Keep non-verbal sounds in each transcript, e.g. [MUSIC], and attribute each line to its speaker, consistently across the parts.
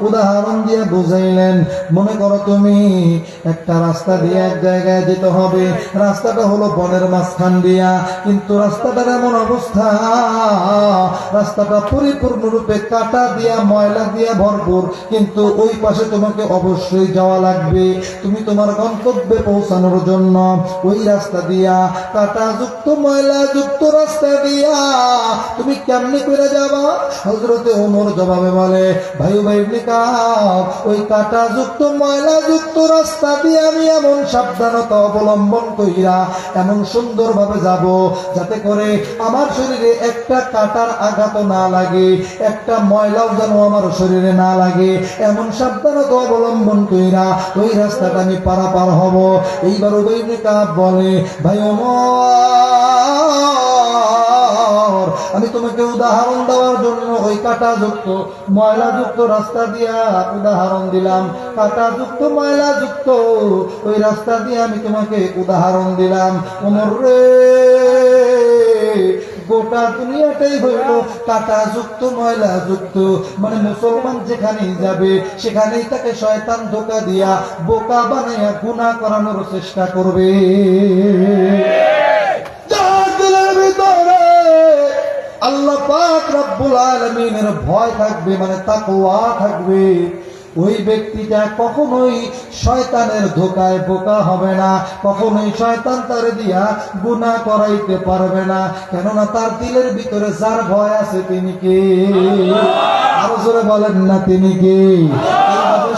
Speaker 1: উদাহরণ দিয়ে বুঝাইলেন, মনে করো তুমি একটা রাস্তা দিয়ে এক জায়গায় যেতে হবে। রাস্তাটা হলো বনের মাঝখান দিয়া। কিন্তু রাস্তাটার এমন অবস্থা, রাস্তাটা পরিপূর্ণরূপে কাটা দিয়া, ময়লা দিয়া ভরপুর। কিন্তু ওই পাশে তোমাকে অবশ্যই যাওয়া লাগবে। তুমি তোমার গন্তব্যে পৌঁছানোর জন্য ওই রাস্তা দিয়া কাটা যুক্ত ময়লা যুক্ত রাস্তা দিয়া তুমি কেমনি করে যাবা? হজরতে ওমর জবাবে বলে, ভাই ভাই ওই কাটা যুক্ত ময়লা যুক্ত রাস্তা দিয়ে আমি এমন সাবধানতা অবলম্বন কইরা এমন সুন্দরভাবে যাব যাতে করে আমার শরীরে একটা কাটার আঘাত না লাগে, একটা ময়লাও যেন আমার শরীরে না লাগে এমন সাবধানতা অবলম্বন কইরা ওই রাস্তাটা আমি পারাপার হব। এইবার ওই বলে, ভাই ওমর, আমি তোমাকে উদাহরণ দেওয়ার জন্য ওই কাটা যুক্ত ময়লা যুক্ত রাস্তা দিয়া উদাহরণ দিলাম। কাটা যুক্ত ময়লা যুক্ত ওই রাস্তা দিয়ে আমি তোমাকে উদাহরণ দিলাম। ওমর রে গোটা দুনিয়াটাই হইল কাটা যুক্ত, ময়লা যুক্ত। মানে মুসলমান যেখানেই যাবে, সেখানেই তাকে শয়তান ধোকা দিয়া বোকা বানাইয়া গুণা করানোর চেষ্টা করবে। আল্লাহ পাক রব্বুল আলামিনের ভয় থাকবে মানে তাকওয়া থাকবে। ওই ব্যক্তিটা কখনোই শয়তানের ধোকায় বোকা হবে না, কখনোই শয়তান তার দিয়া গুণা করাইতে পারবে না। কেননা তার দিলের ভিতরে যার ভয় আছে তিনি কে? আরও জোরে বলেন না, তিনি কে?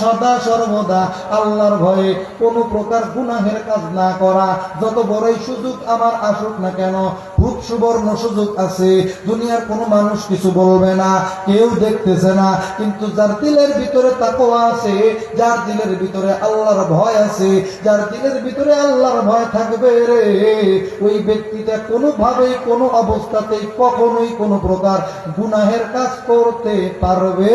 Speaker 1: সদা সর্বদা আল্লাহর ভয়ে কোনো প্রকার গুনাহের কাজ না করা। যত বড়ই সুযোগ আমার আসুক না কেন সুবর্ণ সুযোগ আছে। দুনিয়ার কোনো মানুষ কিছু বলবে না, কেউ দেখতেছে না। কিন্তু যার দিলের ভিতরে তাকওয়া আছে, যার দিলের ভিতরে আল্লাহর ভয় আছে, যার দিলের ভিতরে আল্লাহর ভয় থাকবে রে। ওই ব্যক্তিটা কোনোভাবেই কোনো অবস্থাতেই কখনোই কোনো প্রকার গুনাহের কাজ করতে পারবে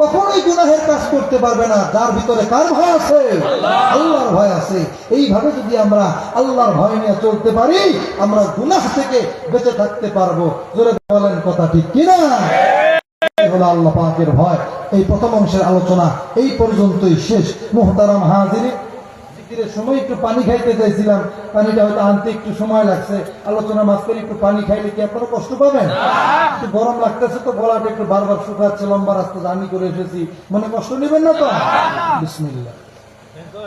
Speaker 1: কখনোই গুনাহের কাজ করতে পারবে না। যার ভিতরে কার ভয় আছে? আল্লাহর ভয় আছে। এইভাবে যদি আমরা আল্লাহর ভয় নিয়ে চলতে পারি আমরা গুনাহ থেকে বেঁচে থাকতে পারব। জোরে বলেন কথা ঠিক কিনা? হলো আল্লাহ পাকের ভয়। এই প্রথম অংশের আলোচনা এই পর্যন্তই শেষ। মোহতারাম হাজিরি জিকিরের সময় একটু পানি খাইতে চাইছিলাম। পানিটা হয়তো আনতে একটু সময় লাগছে। আলোচনা মাঝখানে একটু পানি খাইলে কি আপনারা কষ্ট পাবেন? একটু গরম লাগতেছে তো গলাটা একটু বারবার শুকাচ্ছে লম্বা রাস্তা জার্নি করে এসেছি। মনে কষ্ট নেবেন না তো?
Speaker 2: tu.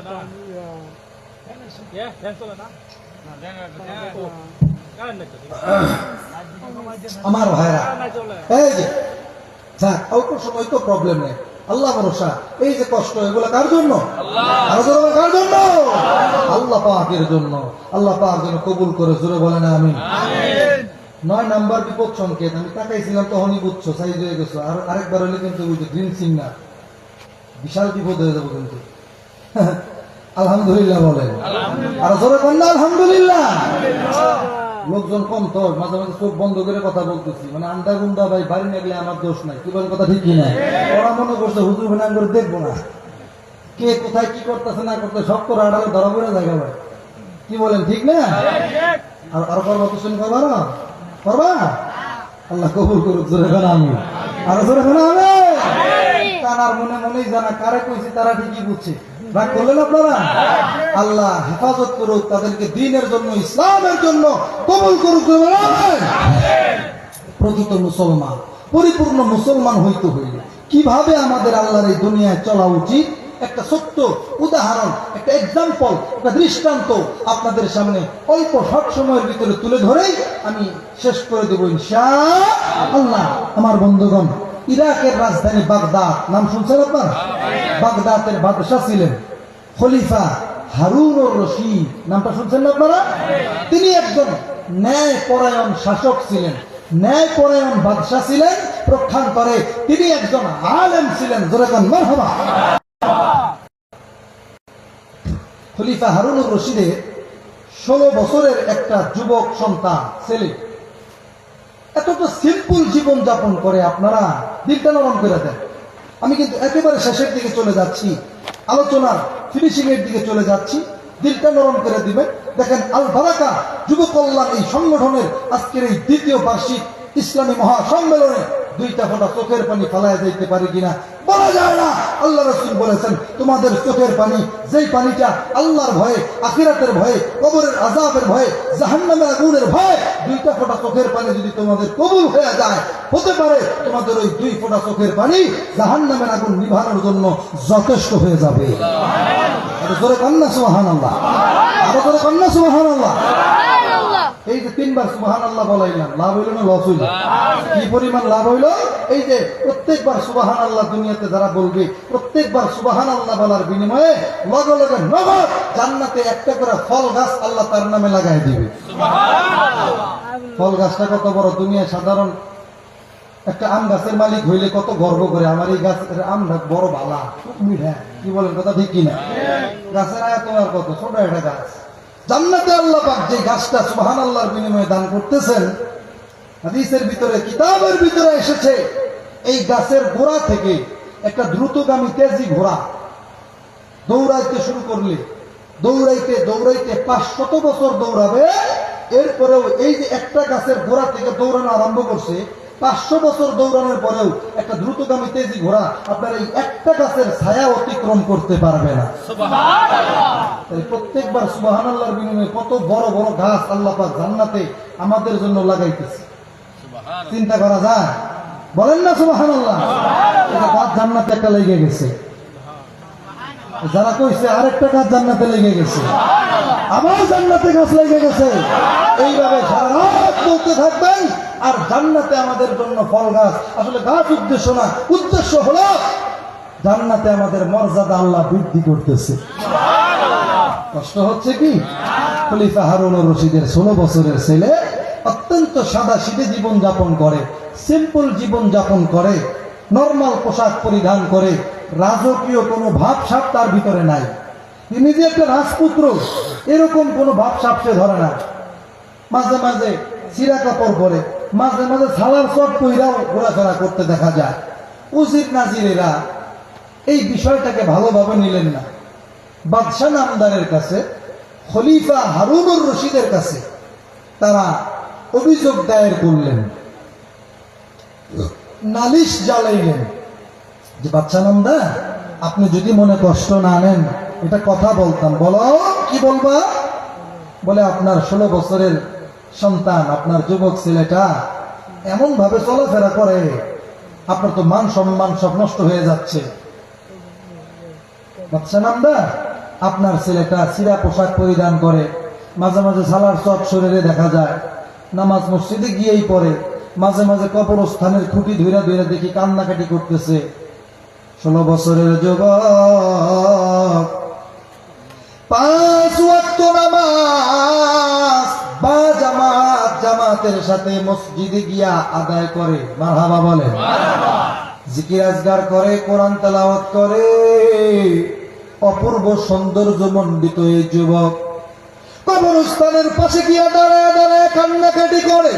Speaker 1: আমার ভাইরা. এই যে যাক অল্প সময় তো প্রবলেম নেই। আল্লাহ ভরসা। এই যে কষ্ট এগুলো কার জন্য? কার জন্য? আল্লাহ পাকের জন্য। আল্লাহ পাক যেন কবুল করে জোরে বলে না আমি নয় নাম্বার বিপদ সংকেত আমি তাকাইছিলাম তখনই বুঝছ সাইজ হয়ে গেছো। আর আরেকবার হলে কিন্তু বুঝছ গ্রিন সিগনাল বিশাল বিপদ হয়ে যাব কিন্তু। [LAUGHS] আলহামদুলিল্লাহ বলেন। আর জোরে কন্যা আলহামদুলিল্লাহ। লোকজন কম তো মাঝে মাঝে চোখ বন্ধ করে কথা বলতেছি। মানে আন্দা গুন্দা ভাই বাড়ি নাগলে আমার দোষ নাই। কি বলেন কথা ঠিক কিনা ওরা মনে করছে হুজুর ভাই করে দেখব না। কে কোথায় কি করতেছে না করতে সব করে আড়ালে ধরা পড়ে জায়গা ভাই কি বলেন ঠিক না? আর আর করবা তো শুনে করবা না? করবা? আল্লাহ কবুল করুক জোরে খানা আমি। আর জোরে খানা আমি। তার মনে মনেই জানা কারে কইছি তারা ঠিকই বুঝছে। রাগ করলেন আপনারা? আল্লাহ হেফাজত করুক, তাদেরকে দিনের জন্য, ইসলামের জন্য কবুল করুক প্রকৃত মুসলমান, পরিপূর্ণ মুসলমান হইতে হইলে কীভাবে আমাদের আল্লাহর এই দুনিয়ায় চলা উচিত? একটা সত্য উদাহরণ, একটা এক্সাম্পল একটা দৃষ্টান্ত আপনাদের সামনে অল্প সব সময়ের ভিতরে তুলে ধরেই আমি শেষ করে দেবো ইনশা আল্লাহ। আমার বন্ধুগণ ইরাকের রাজধানী বাগদাদ। নাম শুনছেন আপনার? বাগদাদের বাদশাহ ছিলেন খলিফা হারুন রশিদ। নামটা শুনছেন না আপনারা? তিনি একজন ন্যায় পরায়ণ শাসক ছিলেন। ন্যায় পরায়ণ বাদশাহ ছিলেন প্রক্ষান্তরে তিনি একজন আলেম ছিলেন। জোরেকান মারহাবা। খলিফা হারুন রশিদের ষোলো বছরের একটা যুবক সন্তান, ছেলে। এত তো সিম্পল জীবন যাপন করে আপনারা। দিলটা নরম করে দেন আমি কিন্তু একেবারে শেষের দিকে চলে যাচ্ছি। আলোচনার ফিনিশিং এর দিকে চলে যাচ্ছি। দিলটা নরম করে দিবেন। দেখেন আল বারাকা যুব কল্যাণ এই সংগঠনের আজকের এই দ্বিতীয় বার্ষিক ইসলামী মহাসম্মেলনে দুইটা ফোঁটা চোখের পানি ফালায় যাইতে পারি কিনা? বলা যায় না। আল্লাহ রসুল বলেছেন, তোমাদের চোখের পানি, যেই পানিটা আল্লাহর ভয়ে, আখিরাতের ভয়ে, কবরের আজাবের ভয়ে, জাহান্নামের আগুনের ভয়ে, দুইটা ফোঁটা চোখের পানি যদি তোমাদের কবুল হয়ে যায়, হতে পারে তোমাদের ওই দুই ফোঁটা চোখের পানি জাহান্নামের আগুন নিভানোর জন্য যথেষ্ট হয়ে যাবে। আরও জোরে কন্যা সুবাহান আল্লাহ আরও জোরে কন্যা সুবাহান আল্লাহ তিনবার সুবাহান আল্লাহ বলাইলাম লাভ হইল না লস হইল? কি পরিমাণ লাভ হইল? এই যে প্রত্যেকবার সুবাহান আল্লাহ দুনিয়াতে যারা বলবে প্রত্যেকবার সুবাহান আল্লাহ বলার বিনিময়ে লগে লগে নগদ জান্নাতে একটা করে ফল গাছ আল্লাহ তার নামে লাগাই দিবে। ফল গাছটা কত বড়? দুনিয়া সাধারণ একটা আম গাছের মালিক হইলে কত গর্ব করে আমার এই গাছের গাছ বড় ভালা মিঠা। কি বলেন কথা ঠিক কিনা? গাছের আয়াত তোমার কত? ছোট একটা গাছ। জান্নাতে আল্লাহ পাক যে গাছটা সুবহান আল্লাহর বিনিময়ে দান করতেছেন, হাদিসের ভিতরে, কিতাবের ভিতরে এসেছে, এই গাছের গোড়া থেকে একটা দ্রুতগামী তেজি ঘোড়া। দৌড়াইতে শুরু করলে, দৌড়াইতে দৌড়াইতে পাঁচ শত বছর দৌড়াবে, এরপরেও এই যে একটা গাছের গোড়া থেকে দৌড়ানো আরম্ভ করছে পাঁচশো বছর দৌড়ানোর পরেও একটা দ্রুতগামী তেজি ঘোড়া আপনার এই একটা গাছের ছায়া অতিক্রম করতে পারবে না। তাই প্রত্যেকবার সুবাহান আল্লাহর বিনিময়ে কত বড় বড় গাছ আল্লাহ পাক জান্নাতে আমাদের জন্য লাগাইতেছে। চিন্তা করা যায়? বলেন না সুবাহান আল্লাহ গাছ জান্নাতে একটা লেগে গেছে। যারা কইছে আরেকটা গাছ জান্নাতে লেগে গেছে। আবার জান্নাতে গাছ লেগে গেছে। এইভাবে সারা চলতে থাকবেন আর জান্নাতে আমাদের জন্য ফল গাছ। আসলে গাছ উদ্দেশ্য না, উদ্দেশ্য হলো জান্নাতে আমাদের মর্যাদা আল্লাহ বৃদ্ধি করতেছে। কষ্ট হচ্ছে কি? খলিফা হারুন রশিদের ষোলো বছরের ছেলে অত্যন্ত সাদা সিধে জীবন যাপন করে সিম্পল জীবন যাপন করে নর্মাল পোশাক পরিধান করে, রাজকীয় কোনো ভাবসাপ তার ভিতরে নাই। তিনি যে একটা রাজপুত্র। এরকম কোনো ভাবসাপ সে ধরে না। মাঝে মাঝে চিরা কাপড় পরে, মাঝে মাঝে সালার চট পইরাও ঘোরাফেরা করতে দেখা যায়। উজির নাজিরেরা এই বিষয়টাকে ভালোভাবে নিলেন না। বাদশাহ নামদারের কাছে, খলিফা হারুনুর রশিদের কাছে তারা অভিযোগ দায়ের করলেন। নালিশ জ্বালাইলেন যে বাচ্চা নামদা আপনি যদি মনে কষ্ট না নেন এটা কথা বলতাম। বলো, কি বলবা? বলে, আপনার ষোলো বছরের সন্তান, আপনার যুবক ছেলেটা এমন ভাবে চলাফেরা করে, আপনার তো মান সম্মান সব নষ্ট হয়ে যাচ্ছে। আপনার ছেলেটা সিরা পোশাক পরিধান করে, মাঝে মাঝে সালার চট শরীরে দেখা যায়, নামাজ মসজিদে গিয়েই পড়ে, মাঝে মাঝে কবরস্থানের খুঁটি ধইরা ধইরা দেখি কান্নাকাটি করতেছে। ষোলো বছরের যুবক পাঁচ ওয়াক্ত নামাজ। বা জামাত, জামাতের সাথে মসজিদে গিয়া আদায় করে। মারহাবা বলে জিকির আজগার করে, কোরআন তেলাওয়াত করে। অপূর্ব সৌন্দর্য মণ্ডিত এই যুবক কবরস্থানের পাশে গিয়া দাঁড়ায় দাঁড়ায় কান্নাকাটি করে।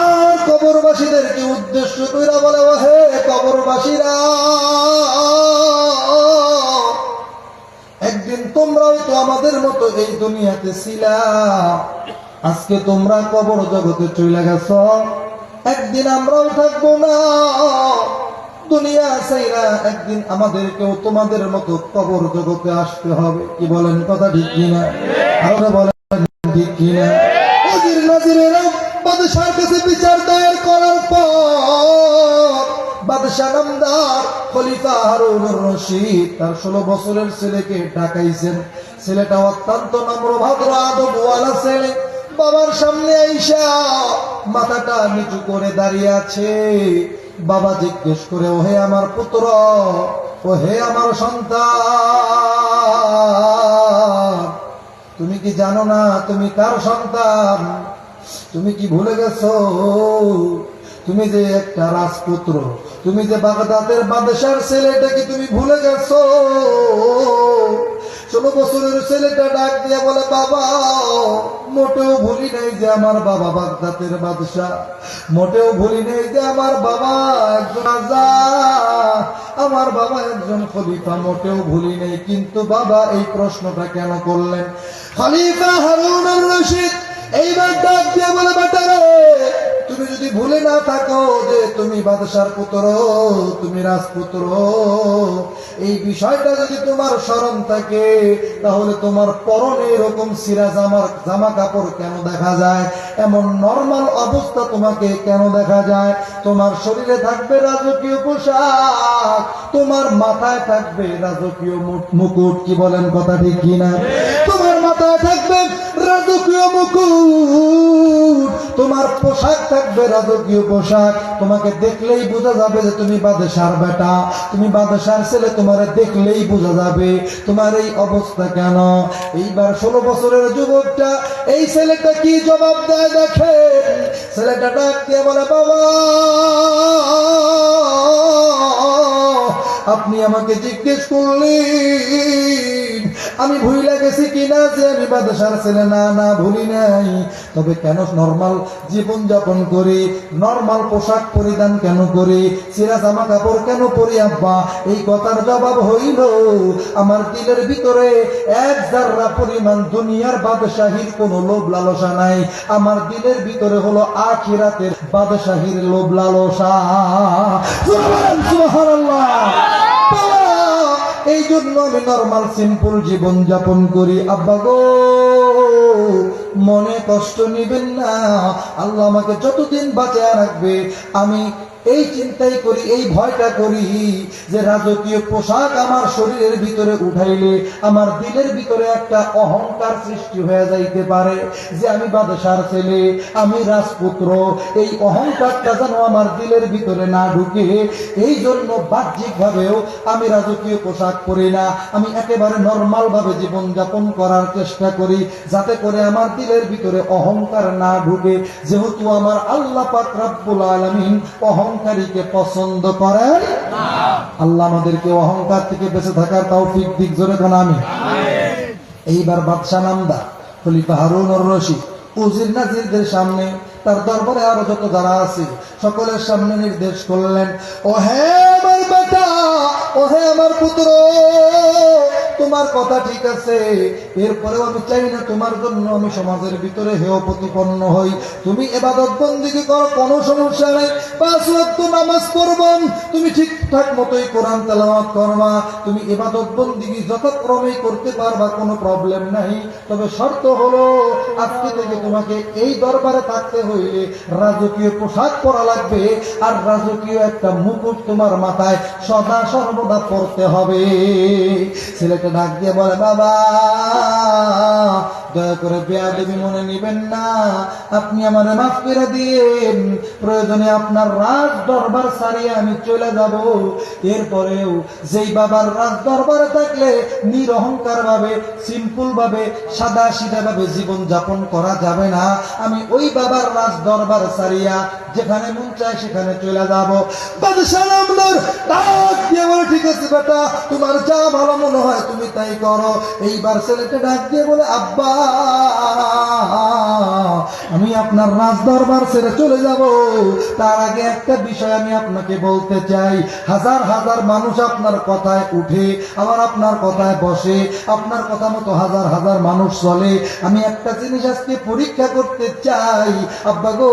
Speaker 1: আর কবরবাসীদেরকে উদ্দেশ্য কইরা বলে হে কবরবাসীরা একদিন তোমরাও তো আমাদের মতো এই দুনিয়াতে ছিলা। আজকে তোমরা কবর জগতে চলে গেছ। একদিন আমরাও থাকব না। দুনিয়া একদিন আমাদেরকেও তোমাদের মতো কবর জগতে আসতে হবে। কি বলেন কথা ঠিক কিনা? আরও বলেন ঠিক কিনা? নাজির নাজিরেরা বাদশার কাছে বিচার দায়ের করার পর বাদশাহ নামদার রশিদ, তার ষোলো বছরের ছেলেকে ডাকাইছেন। ছেলেটা অত্যন্ত বাবার সামনে আইসা মাথাটা নিচু করে দাঁড়িয়ে আছে। বাবা জিজ্ঞেস করে, ওহে আমার পুত্র ও হে আমার সন্তান, তুমি কি জানো না তুমি কার সন্তান? তুমি কি ভুলে গেছো? তুমি যে একটা রাজপুত্র, তুমি যে বাগদাদের বাদশার ছেলেটা কি তুমি ভুলে গেছো? ষোলো বছরের ছেলেটা ডাক দিয়ে বলে, বাবা, মোটেও ভুলি নাই যে আমার বাবা বাগদাতের বাদশাহ। মোটেও ভুলি নাই যে আমার বাবা একজন আমার বাবা একজন খলিফা, মোটেও ভুলি নেই। কিন্তু বাবা এই প্রশ্নটা কেন করলেন? খলিফা হারুন রশিদ এইবার ডাক দিয়ে বলে, বেটারে, তুমি যদি ভুলে না থাকো যে তুমি বাদশার পুত্র, তুমি রাজপুত্র, এই বিষয়টা যদি তোমার স্মরণ থাকে, তাহলে তোমার পরনে এরকম সিরা জামার জামা কাপড় কেন দেখা যায়? এমন নর্মাল অবস্থা তোমাকে কেন দেখা যায়? তোমার শরীরে থাকবে রাজকীয় পোশাক, তোমার মাথায় থাকবে রাজকীয় মুকুট, কি বলেন কথা ঠিক কিনা? তোমার মাথায় থাকবে রাজকীয় মুকুট, তোমার পোশাক থাকবে রাজকীয় পোশাক। তোমাকে দেখলেই বোঝা যাবে যে তুমি বাদশার বেটা, তুমি বাদশার ছেলে, তোমার দেখলেই বোঝা যাবে তোমার এই অবস্থা কেন? এইবার ষোলো বছরের যুবকটা, এই ছেলেটা কি জবাব দেয়? দেখে ছেলেটা ডাক দিয়ে বলে বাবা! আপনি আমাকে জিজ্ঞেস করলেন, আমি ভুলে গেছি কিনা যে আমি বাদশার ছেলে? না না, ভুলি নাই। তবে কেন নর্মাল জীবন যাপন করি? নর্মাল পোশাক পরিধান কেন করি? সিরা জামা কাপড় কেন পরি, আব্বা? এই কথার জবাব হইল, আমার দিলের ভিতরে এক জাররা পরিমাণ দুনিয়ার বাদশাহীর কোনো লোভ লালসা নাই। আমার দিলের ভিতরে হলো আখিরাতের বাদশাহীর লোভ লালসা। সুবহান সুবহানাল্লাহ এই জন্য আমি নর্মাল সিম্পল জীবন যাপন করি। আব্বা গো, মনে কষ্ট নিবেন না। আল্লাহ আমাকে যতদিন বাঁচায় রাখবে, আমি এই চিন্তাই করি, এই ভয়টা করি যে রাজকীয় পোশাক আমার শরীরের ভিতরে উঠাইলে আমার দিলের ভিতরে একটা অহংকার সৃষ্টি হয়ে যাইতে পারে যে আমি বাদশার ছেলে, আমি রাজপুত্র, এই অহংকারটা যেন আমার দিলের ভিতরে না ঢুকে এই জন্য বাহ্যিক ভাবেও আমি রাজকীয় পোশাক পরি না, আমি একেবারে নর্মাল ভাবে জীবন যাপন করার চেষ্টা করি যাতে করে আমার দিলের ভিতরে অহংকার না ঢুকে। যেহেতু আমার আল্লাহ পাক রব্বুল আলামিন অহংকারীকে পছন্দ করেন? আল্লাহ আমাদেরকে অহংকার থেকে বেঁচে থাকার তৌফিক দিক জোরে কোন আমি এইবার বাদশাহ নামদা খলিফা হারুন রশিদ, উজির নাজিরদের সামনে, তার দরবারে আরও যত যারা আছে, সকলের সামনে নির্দেশ করলেন ও হে আমার বেটা ও হে আমার পুত্র তোমার কথা ঠিক আছে। এরপরেও আমি চাই না তোমার জন্য আমি সমাজের ভিতরে হেয় প্রতিপন্ন হই। তুমি এবাদত বন্দিকে করো? কোনো সমস্যা নেই। পাঁচ ওয়াক্ত নামাজ পড়বেন তুমি ঠিকঠাক মতোই কোরআন তেলাওয়াত করবা। তুমি এবাদত বন্দিগি যথাক্রমেই করতে পারবা? কোনো প্রবলেম নাই। তবে শর্ত হলো, আজকে থেকে তোমাকে এই দরবারে থাকতে হইলে রাজকীয় পোশাক পরা লাগবে। আর রাজকীয় একটা মুকুট তোমার মাথায় সদা সর্বদা পড়তে হবে। ছেলেটা ডাক দিয়ে বলে বাবা দয়া করে বেয়াদেবী মনে নিবেন না। আপনি আমার মাফ করে দিন। প্রয়োজনে আপনার রাজ দরবার সারিয়ে আমি চলে যাব। এরপরেও যেই বাবার রাজ দরবারে থাকলে নিরহংকার ভাবে সিম্পল ভাবে সাদা সিধা ভাবে জীবন যাপন করা যাবে না। আমি ওই বাবার রাজ দরবার সারিয়া যেখানে মন চায় সেখানে চলে যাব। ঠিক আছে বেটা, তোমার যা ভালো মনে হয় তুমি তাই করো। এইবার ছেলেটা ডাক দিয়ে বলে, আব্বা আপনার রাজ দরবার ছেড়ে চলে যাব। তার আগে একটা বিষয় আমি আপনাকে বলতে চাই। হাজার হাজার মানুষ আপনার কথায় উঠে, আবার আপনার কথায় বসে, আপনার কথা মতো হাজার হাজার মানুষ চলে। আমি একটা জিনিস আজকে পরীক্ষা করতে চাই। আব্বা গো,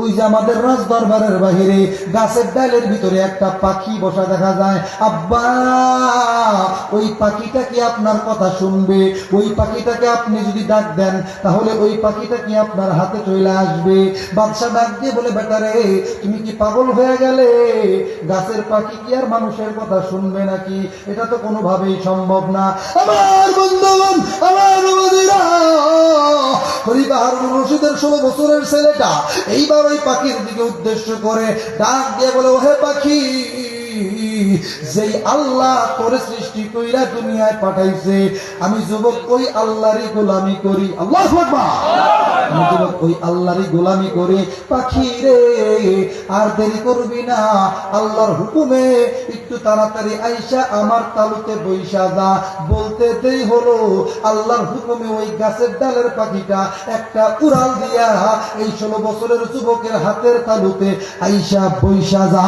Speaker 1: ওই যে আমাদের রাজ দরবারের বাহিরে গাছের ডালের ভিতরে একটা পাখি বসা দেখা যায়। আব্বা, ওই পাখিটা কি আপনার কথা শুনবে? ওই পাখিটাকে আপনি যদি ডাক দেন, তাহলে ওই পাখিটা কি আপনার হাতে চলে আসবে। বাদশা ডাক দিয়ে বলে, বেটারে, তুমি কি পাগল হয়ে গেলে? গাছের পাখি কি আর মানুষের কথা শুনবে নাকি? এটা তো কোনোভাবেই সম্ভব না। আমার বন্ধুগণ, আমার রশিদের ষোলো বছরের ছেলেটা এইবার ওই পাখির দিকে উদ্দেশ্য করে ডাক দিয়ে বলে, ওহে পাখি যেই আল্লাহ তোরে সৃষ্টি কইরা দুনিয়ায় পাঠাইছে, আমি যুবক ওই আল্লাহরই গোলামি করি। আল্লাহ আমি যুবক ওই আল্লাহরই গোলামি করি। পাখি রে, আর দেরি করবি না। আল্লাহর হুকুমে একটু তাড়াতাড়ি আইসা আমার তালুতে বৈশা যা। বলতে দেই হলো, আল্লাহর হুকুমে ওই গাছের ডালের পাখিটা একটা উড়াল দিয়া এই ষোলো বছরের যুবকের হাতের তালুতে আইসা বৈশা যা।